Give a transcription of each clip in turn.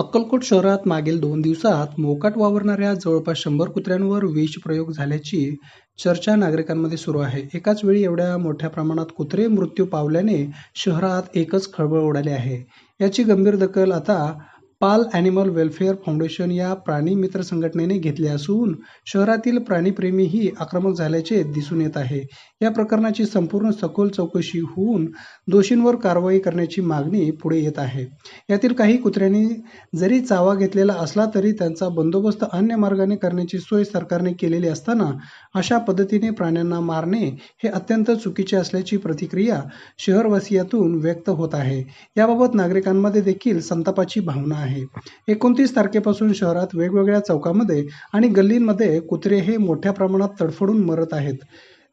अक्कलकोट शहरात मागील दोन दिवसात मोकाट वावरणाऱ्या जवळपास शंभर कुत्र्यांवर विषप्रयोग झाल्याची चर्चा नागरिकांमध्ये सुरू आहे. एकाच वेळी एवढ्या मोठ्या प्रमाणात कुत्रे मृत्यू पावल्याने शहरात एकच खळबळ उडाली आहे. याची गंभीर दखल आता पाल ॲनिमल वेलफेअर फाउंडेशन या प्राणी मित्र संघटनेने घेतले असून शहरातील प्राणीप्रेमीही आक्रमक झाल्याचे दिसून येत आहे. या प्रकरणाची संपूर्ण सखोल चौकशी होऊन दोषींवर कारवाई करण्याची मागणी पुढे येत आहे. यातील काही कुत्र्यांनी जरी चावा घेतलेला असला तरी त्यांचा बंदोबस्त अन्य मार्गाने करण्याची सोय सरकारने केलेली असताना अशा पद्धतीने प्राण्यांना मारणे हे अत्यंत चुकीचे असल्याची प्रतिक्रिया शहरवासियातून व्यक्त होत आहे. याबाबत नागरिकांमध्ये देखील संतापाची भावना आहे. एकोणतीस तारखेपासून शहरात वेगवेगळ्या चौकामध्ये आणि गल्लींमध्ये कुत्रे हे मोठ्या प्रमाणात तडफडून मरत आहेत.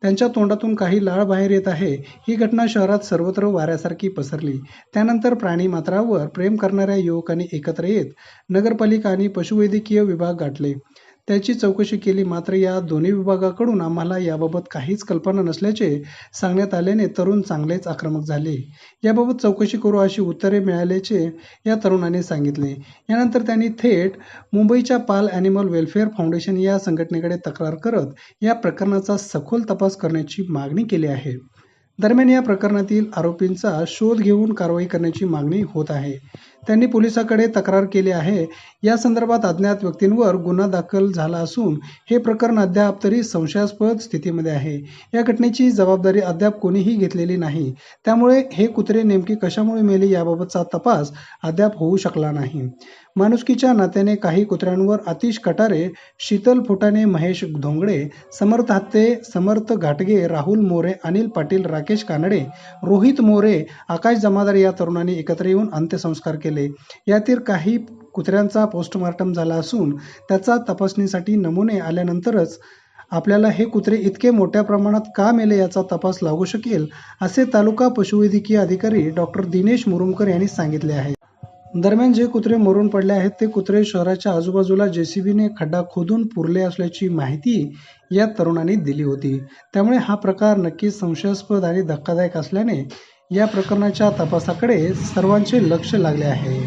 त्यांच्या तोंडातून काही लाळ बाहेर येत आहे. ही घटना शहरात सर्वत्र वाऱ्यासारखी पसरली. त्यानंतर प्राणीमात्रावर प्रेम करणाऱ्या युवकांनी एकत्र येत नगरपालिका आणि पशुवैद्यकीय विभाग गाठले. त्याची चौकशी केली. मात्र या दोन्ही विभागाकडून आम्हाला याबाबत काहीच कल्पना नसल्याचे सांगण्यात आल्याने तरुण चांगलेच आक्रमक झाले. याबाबत चौकशी करू अशी उत्तरे मिळाल्याचे या तरुणाने सांगितले. यानंतर त्यांनी थेट मुंबईच्या पाल ॲनिमल वेलफेअर फाउंडेशन या संघटनेकडे तक्रार करत या प्रकरणाचा सखोल तपास करण्याची मागणी केली आहे. दरम्यान या प्रकरणातील आरोपींचा शोध घेऊन कारवाई करण्याची मागणी होत आहे. त्यांनी पोलिसाकडे तक्रार केली आहे. या संदर्भात अज्ञात व्यक्तींवर गुन्हा दाखल झाला असून हे प्रकरण अद्याप तरी संशयास्पद स्थितीमध्ये आहे. या घटनेची जबाबदारी अद्याप कोणीही घेतलेली नाही. त्यामुळे हे कुत्रे नेमके कशामुळे मेले याबाबतचा तपास अद्याप होऊ शकला नाही. माणुसकीच्या नात्याने काही कुत्र्यांवर अतिश कटारे शीतल फुटाणे महेश धोंगडे समर्थ हत्ते समर्थ घाटगे राहुल मोरे अनिल पाटील राकेश कानडे रोहित मोरे आकाश जमादार या तरुणांनी एकत्र येऊन अंत्यसंस्कार केले. यातील काही कुत्र्यांचा पोस्टमार्टम झाला असून त्याचा तपासणीसाठी नमुने आल्यानंतरच आपल्याला हे कुत्रे इतके मोठ्या प्रमाणात का मेले याचा तपास लागू शकेल असे तालुका पशुवैद्यकीय अधिकारी डॉक्टर दिनेश मुरुमकर यांनी सांगितले आहे. दरम्यान जे कुत्रे मरून पडले आहेत ते कुत्रे शहराच्या आजूबाजूला जेसीबीने खड्डा खोदून पुरले असल्याची माहिती या तरुणांनी दिली होती. त्यामुळे हा प्रकार नक्कीच संशयास्पद आणि धक्कादायक असल्याने या प्रकरणाच्या तपासाकडे सर्वांचे लक्ष लागले आहे.